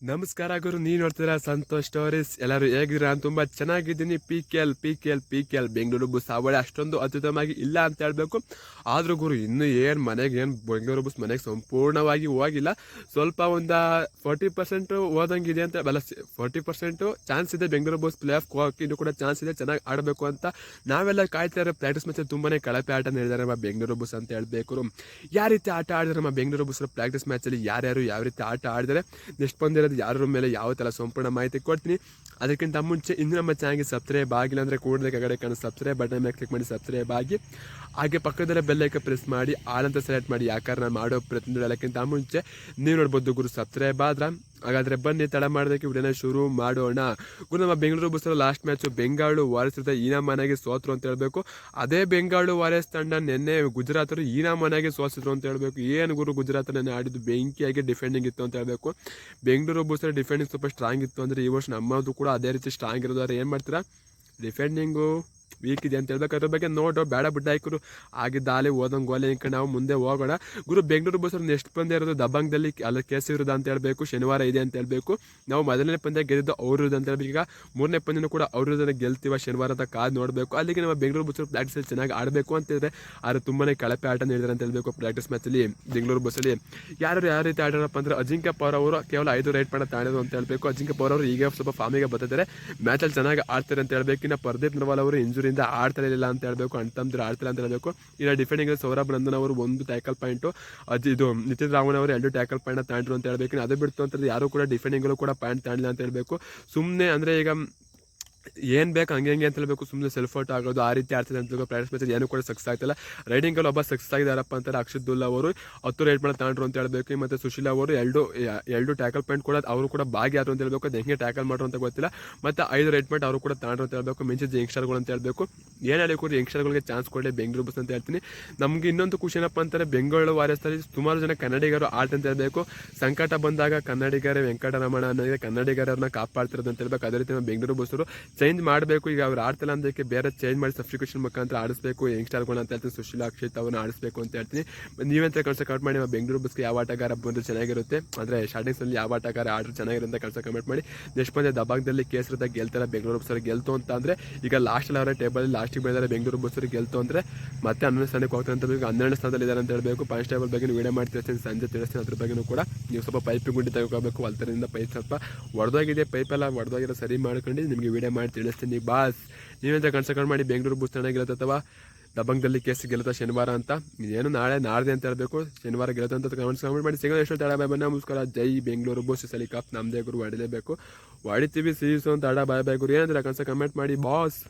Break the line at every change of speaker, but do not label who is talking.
ನಮಸ್ಕಾರ ಗುರು, ನೀವು ನೋಡ್ತೀರಾ ಸಂತೋಷ್ ಸ್ಟೋರೀಸ್ ಎಲ್ಲರೂ ಹೇಗಿದ್ದೀರಾ? ನಾನು ತುಂಬ ಚೆನ್ನಾಗಿದ್ದೀನಿ. P K L P K L P K L Bengaluru Bulls ಅವಳೆ, ಅಷ್ಟೊಂದು ಅತ್ಯುತ್ತಮವಾಗಿ ಇಲ್ಲ ಅಂತ ಹೇಳಬೇಕು. ಆದರೂ ಗುರು, ಇನ್ನೂ ಏನು ಮನೆಗೆ ಏನು ಬೆಂಗಳೂರು ಬಸ್ ಮನೆಗೆ ಸಂಪೂರ್ಣವಾಗಿ ಹೋಗಿಲ್ಲ. ಸ್ವಲ್ಪ ಒಂದು ಫೋರ್ಟಿ ಪರ್ಸೆಂಟು ಓದಂಗಿದೆ ಅಂತ ಅಲ್ಲ ಫೋರ್ಟಿ ಪರ್ಸೆಂಟು ಚಾನ್ಸ್ ಇದೆ ಬೆಂಗಳೂರು ಬಸ್ ಪ್ಲೇ ಆಫ್ ಇನ್ನೂ ಕೂಡ ಚಾನ್ಸ್ ಇದೆ, ಚೆನ್ನಾಗಿ ಆಡಬೇಕು ಅಂತ. ನಾವೆಲ್ಲ ಕಾಯ್ತಾ ಇರೋ ಪ್ರಾಕ್ಟೀಸ್ ಮ್ಯಾಚ್ ತುಂಬಾ ಕಳಪೆ ಆಟ ನೀಡಿದ್ದಾರೆ ನಮ್ಮ ಬೆಂಗಳೂರು ಬಸ್ ಅಂತ ಹೇಳಬೇಕು ಯಾವ ರೀತಿ ಆಟ ಆಡಿದ್ರೆ ನಮ್ಮ ಬೆಂಗಳೂರು ಬಸ್ ಪ್ರಾಕ್ಟೀಸ್ ಮ್ಯಾಚಲ್ಲಿ ಯಾರ್ಯಾರು ಯಾವ ರೀತಿ ಆಟ ಆಡಿದರೆ ನೆಕ್ಸ್ಟ್ ಬಂದಿರೋದು ಯಾರ ಮೇಲೆ ಯಾವ ಥರ ಸಂಪೂರ್ಣ ಮಾಹಿತಿ ಕೊಡ್ತೀನಿ. ಅದಕ್ಕಿಂತ ಮುಂಚೆ ಇನ್ನು ನಮ್ಮ ಚಾನಲ್ಗೆ ಸಬ್ಸ್ಕ್ರೈಬ್ ಆಗಿಲ್ಲ ಅಂದರೆ ಕೂಡಲೇ ಕಡೆ ಕಾಣೋ ಸಬ್ಸ್ಕ್ರೈಬ್ ಬಟನ್ ಮೇಲೆ ಕ್ಲಿಕ್ ಮಾಡಿ ಸಬ್ಸ್ಕ್ರೈಬ್ ಆಗಿ. ಹಾಗೆ ಪಕ್ಕದಲ್ಲೇ ಬೆಲ್ಲೈಕ ಪ್ರೆಸ್ ಮಾಡಿ ಆಲಂತ ಸೆಲೆಕ್ಟ್ ಮಾಡಿ. ಯಾಕಂದ್ರೆ ನಾನು ಮಾಡೋ ಪ್ರತಿಯೊಂದು ಹೇಳೋಕ್ಕಿಂತ ಮುಂಚೆ ನೀವು ನೋಡ್ಬೋದು ಗುರು ಸಬ್ಸ್ಕ್ರೈಬ್ ಆದ್ರೆ. ಹಾಗಾದರೆ ಬನ್ನಿ, ತಡ ಮಾಡೋದಕ್ಕೆ ವಿಡಿಯೋನ ಶುರು ಮಾಡೋಣ. ಗುರು, ನಮ್ಮ ಬೆಂಗಳೂರು ಬಸ್ಸರ ಲಾಸ್ಟ್ ಮ್ಯಾಚು ಬೆಂಗಾಳು ವಾರಿಯರ್ಸ್ ಜೊತೆ ಮನೆಗೆ ಸೋತರು ಅಂತ ಹೇಳಬೇಕು. ಅದೇ ಬೆಂಗಾಳು ವಾರಿಯರ್ಸ್ ತಂಡ ನಿನ್ನೆ ಗುಜರಾತರು ಮನೆಗೆ ಸೋಸಿದ್ರು ಅಂತ ಹೇಳಬೇಕು. ಏನು ಗುರು, ಗುಜರಾತ್ ನೆನ್ನೆ ಆಡಿದ್ದು ಬೆಂಕಿಯಾಗಿ ಡಿಫೆಂಡಿಂಗ್ ಇತ್ತು ಅಂತ ಹೇಳಬೇಕು. ಬೆಂಗಳೂರು ಬಸ್ಸರ ಡಿಫೆಂಡಿಂಗ್ ಸ್ವಲ್ಪ ಸ್ಟ್ರಾಂಗ್ ಇತ್ತು ಅಂದರೆ ಈ ವರ್ಷ ನಮ್ಮದು ಕೂಡ ಅದೇ ರೀತಿ ಸ್ಟ್ರಾಂಗ್ ಇರೋದಾದ್ರೆ ಏನು ಮಾಡ್ತೀರಾ? ಡಿಫೆಂಡಿಂಗು ವೀಕ್ ಇದೆ ಅಂತ ಹೇಳ್ಬೇಕು. ಅದ್ರ ಬಗ್ಗೆ ನೋಡು ಬೇಡ ಬಿಡ್ಡ ಆಗಿದ್ದ ಆಲೆ ಓದಂಗೆ ಗೋಲೆ ಇಂಕ ನಾವು ಮುಂದೆ ಹೋಗೋಣ. ಗುರು, ಬೆಂಗಳೂರು ಬಸ್ ನೆಕ್ಸ್ಟ್ ಪಂದ್ಯ ಇರೋದು ದಬ್ಬಂಗದಲ್ಲಿ ಅಲ್ಲ ಕೇಸ್ ಇರೋದು ಅಂತ ಹೇಳಬೇಕು, ಶನಿವಾರ ಇದೆ ಅಂತ ಹೇಳಬೇಕು. ನಾವು ಮೊದಲನೇ ಪಂದ್ಯ ಗೆದ್ದಿದ್ದು ಅವ್ರ ಅಂತ ಹೇಳ್ಬೇಕು. ಈಗ ಮೂರನೇ ಪಂದ್ಯನೂ ಕೂಡ ಅವ್ರ ಗೆಲ್ತೀವ ಶನಿವಾರದ ಕಾದು ನೋಡಬೇಕು. ಅಲ್ಲಿಗೆ ನಮ್ಮ ಬೆಂಗಳೂರು ಬಸ್ ಪ್ರಾಕ್ಟೀಸಲ್ಲಿ ಚೆನ್ನಾಗಿ ಆಡಬೇಕು ಅಂತಿದ್ರೆ ಆದರೆ ತುಂಬನೇ ಕಳಪೆ ಆಟ ನೀಡಿದ್ದಾರೆ ಅಂತ ಹೇಳಬೇಕು ಪ್ರಾಕ್ಟೀಸ್ ಮ್ಯಾಚಲ್ಲಿ ಬೆಂಗಳೂರು ಬಸ್ಸಲ್ಲಿ ಯಾರು ಯಾವ ರೀತಿ ಆಡೋಣಪ್ಪ ಅಂದ್ರೆ ಅಜಿಂಕ್ಯ ಪವರ್ ಅವರು ಕೇವಲ ಐದು ರೈಟ್ ಪಣ ತಾಣಿದ್ರು ಅಂತ ಹೇಳಬೇಕು. ಅಜಿಂಕ್ಯ ಪವರ್ ಅವರು ಈಗ ಸ್ವಲ್ಪ ಫಾರ್ಮಿಗೆ ಬರ್ತಿದ್ದಾರೆ. ಮ್ಯಾಚಲ್ಲಿ ಚೆನ್ನಾಗಿ ಆಡ್ತಾರೆ ಅಂತ ಹೇಳಬೇಕು. ಇನ್ನು ಪರ್ದೀಪ್ ನರ್ವಾಲ್ ಅವರು ಇಂಜುರಿಯಿಂದ ಆಡ್ತಾ ಇರಲಿಲ್ಲ ಅಂತ ಹೇಳಬೇಕು ಅಣ್ತಂದ್ರೆ ಆಡ್ತಿಲ್ಲ ಅಂತ ಹೇಳಬೇಕು. ಇನ್ನು ಡಿಫೆಂಡಿಂಗ್ ಸೌರಭ್ ನಂದನ್ ಅವರು ಒಂದು ಟ್ಯಾಕಲ್ ಪಾಯಿಂಟು ಅದು ಇದು ನಿತಿನ್ ರಾಮನ್ ಅವರು ಎರಡು ಟ್ಯಾಕಲ್ ಪಾಯಿಂಟ್ ತಾಂಡ್ರು ಅಂತ ಹೇಳಬೇಕು. ಅದು ಬಿಡ್ತು ಅಂತಂದ್ರೆ ಯಾರು ಕೂಡ ಡಿಫೆಂಡಿಂಗಲ್ಲೂ ಕೂಡ ಪಾಯಿಂಟ್ ತಾಂಡಿಲ್ಲ ಅಂತ ಹೇಳಬೇಕು. ಸುಮ್ಮನೆ ಅಂದರೆ ಈಗ ಏನು ಬೇಕು ಹಂಗೆ ಹಂಗೆ ಅಂತ ಹೇಳಬೇಕು ಸುಮ್ಮನೆ ಸೆಲ್ಫ್ ಔಟ್ ಆಗೋದು, ಆ ರೀತಿ ಆಡ್ತಿದೆ ಅಂತ ಪ್ರಾಕ್ಟಿಸ್ ಮ್ಯಾಚ್ ಏನು ಕೂಡ ಸಕ್ಸಸ್ ಆಗ್ತಿಲ್ಲ. ರೈಡಿಂಗಲ್ಲಿ ಒಬ್ಬ ಸಕ್ಸಸ್ ಆಗಿದಾರಪ್ಪ ಅಂತಾರೆ ಅಕ್ಷದುಲ್ಲಾ ಅವರು, ಹತ್ತು ರೈಡ್ ಮಾಡಿ ತಾಂಡ್ರು ಅಂತ ಹೇಳಬೇಕು, ಮತ್ತು ಸುಶೀಲ್ ಅವರು ಎರಡು ಎರಡು ಟ್ಯಾಕಲ್ ಪಾಯಿಂಟ್ ಕೂಡ ಅವರು ಕೂಡ ಭಾಗಿಯಾದ್ರು ಅಂತ ಹೇಳಬೇಕು ಅದು ಹೆಂಗೆ ಟ್ಯಾಕಲ್ ಮಾಡ್ರು ಅಂತ ಗೊತ್ತಿಲ್ಲ. ಮತ್ತೆ ಐದು ರೈಡ್ ಪಾಯಿಂಟ್ ಅವರು ಕೂಡ ತಗೊಂಡ್ರು ಅಂತ ಹೇಳಬೇಕು, ಮಿಂಚಿದ ಯಂಗ್ಸ್ಟರ್ಗಳು ಅಂತ ಹೇಳಬೇಕು. ಏನು ಹೇಳಿ ಕೂಡ ಯಂಗ್ಸ್ಟರ್ಗಳಿಗೆ ಚಾನ್ಸ್ ಕೊಡಲಿ, ಬೆಂಗಳೂರು ಬಸ್ ಅಂತ ಹೇಳ್ತೀನಿ. ನಮಗೆ ಇನ್ನೊಂದು ಖುಷಿ ಏನಪ್ಪ ಅಂತಾರೆ, ಬೆಂಗಳೂರು ವಾರಿಯರ್ಸಲ್ಲಿ ಸುಮಾರು ಜನ ಕನ್ನಡಿಗರು ಆಟ ಅಂತ ಹೇಳಬೇಕು. ಸಂಕಟ ಬಂದಾಗ ಕನ್ನಡಿಗರೇ ವೆಂಕಟರಮಣ ಅನ್ನೋದೇ ಕನ್ನಡಿಗರನ್ನ ಕಾಪಾಡ್ತಿರೋದು ಅಂತ ಹೇಳ್ಬೇಕು. ಅದೇ ರೀತಿ ಬೆಂಗಳೂರು ಬಸ್ಸರು ಚೇಂಜ್ ಮಾಡಬೇಕು, ಈಗ ಅವ್ರು ಆಡ್ತಿಲ್ಲ ಅಂದಕ್ಕೆ ಬೇರೆ ಚೇಂಜ್ ಮಾಡಿ ಸಬ್ಸ್ಕ್ರಿಪ್ಷನ್ ಮುಖಾಂತರ ಆಡಿಸ್ಬೇಕು ಯಂಗ್ಸ್ಟರ್ಗಳು ಅಂತ ಹೇಳ್ತೀನಿ, ಸುಶೀಲ, ಅಕ್ಷಿತ್ ಅವ್ರನ್ನ ಆಡಿಸಬೇಕು ಅಂತ ಹೇಳ್ತೀನಿ. ನೀವೇ ಅಂತ ಕಲ್ಸ ಕಮೆಂಟ್ ಮಾಡಿ ಬೆಂಗಳೂರು ಬಸ್ಗೆ ಯಾವ ಆಟಗಾರ ಬಂದರೆ ಚೆನ್ನಾಗಿರುತ್ತೆ? ಅಂದರೆ ಸ್ಟಾರ್ಟಿಂಗ್ಸಲ್ಲಿ ಯಾವ ಆಟಗಾರ ಆಡ್ರೆ ಚೆನ್ನಾಗಿರುತ್ತೆ ಕಳ್ಸೋ ಕಮೆಂಟ್ ಮಾಡಿ. ನೆಕ್ಸ್ಟ್ ಬಂದೆ ದಬಾಗದಲ್ಲಿ ಕೇಸರದ ಗೆಲ್ತಾರೆ, ಬೆಂಗಳೂರು ಬಸ್ಸರು ಗೆಲ್ತು ಅಂತ ಅಂದರೆ, ಈಗ ಲಾಸ್ಟಲ್ಲಿ ಅವರ ಟೇಬಲ್ ಲಾಸ್ಟಿಗೆ ಬೆಳೆದಾರೆ ಬೆಂಗಳೂರು ಬಸ್ಸರು ಗೆಲ್ತು ಅಂದರೆ, ಮತ್ತೆ ಹನ್ನೊಂದು ಸ್ಥಾನಕ್ಕೆ ಹೋಗ್ತಾರೆ ಅಂತ ಈಗ ಹನ್ನೆರಡು ಸ್ಥಾನದಲ್ಲಿ ಇದ್ದಾರೆ ಅಂತ ಹೇಳಬೇಕು. ಪಾಯಿಂಟ್ ಟೇಬಲ್ ಬಗ್ಗೆ ವೀಡಿಯೋ ಮಾಡ್ತಿರ್ತೀನಿ ಸಂಜೆ ತಿಳಿಸ್ತೀನಿ, ಅದ್ರ ಬಗ್ಗೆನೂ ಕೂಡ. ನೀವು ಸ್ವಲ್ಪ ಪೈಪ್ ಗುಂಡಿ ತಗೋಬೇಕು ಅಲ್ತರಿಂದ ಪೈಪ್ ಸ್ವಲ್ಪ ಒಡೆದೋಗಿದೆ ಎಲ್ಲ ಒಡೆದೋಗಿರೋ ಸರಿ ಮಾಡ್ಕೊಂಡು ನಿಮಗೆ ವೀಡಿಯೋ ಮಾಡಿ ತಿಳಿಸ್ತೀನಿ ಬಾಸ್ ನೀವೆಂತ ಕನ್ಸಕೊಂಡು ಮಾಡಿ ಬೆಂಗಳೂರು ಬಸ್ ಗೆಲ್ಲುತ್ತೆ ಅಥವಾ ದಬಂಗದಲ್ಲಿ ಕೇಸ್ ಗೆಲ್ಲುತ್ತಾ ಶನಿವಾರ ಅಂತ. ಏನು ನಾಳೆ, ನಾಡ್ದೆ ಅಂತ ಹೇಳಬೇಕು. ಶನಿವಾರ ಗೆಲ್ಲುತ್ತೆ ಅಂತ ಕಮೆಂಟ್ಸ್ ಕಮೆಂಟ್ ಮಾಡಿ. ಸಿಗೋ ಎಷ್ಟು ತಡ ಬಾಯ್ ಬನ್ನ. ಮುಸ್ಕರ ಜೈ ಬೆಂಗಳೂರು ಬೋಸ್ ಸಲಿ ಕಪ್ ನಮ್ಮದೇ ಗುರು ಹೊಡಿಲೇಬೇಕು ಹೊಡಿತೀವಿ ಸೀಸು ಅಂತ ಅಡ ಬಾಯ್ ಬಾಯ್ ಗುರು. ಏನಂದ್ರೆ ಕನ್ಸ ಕಮೆಂಟ್ ಮಾಡಿ ಬಾಸ್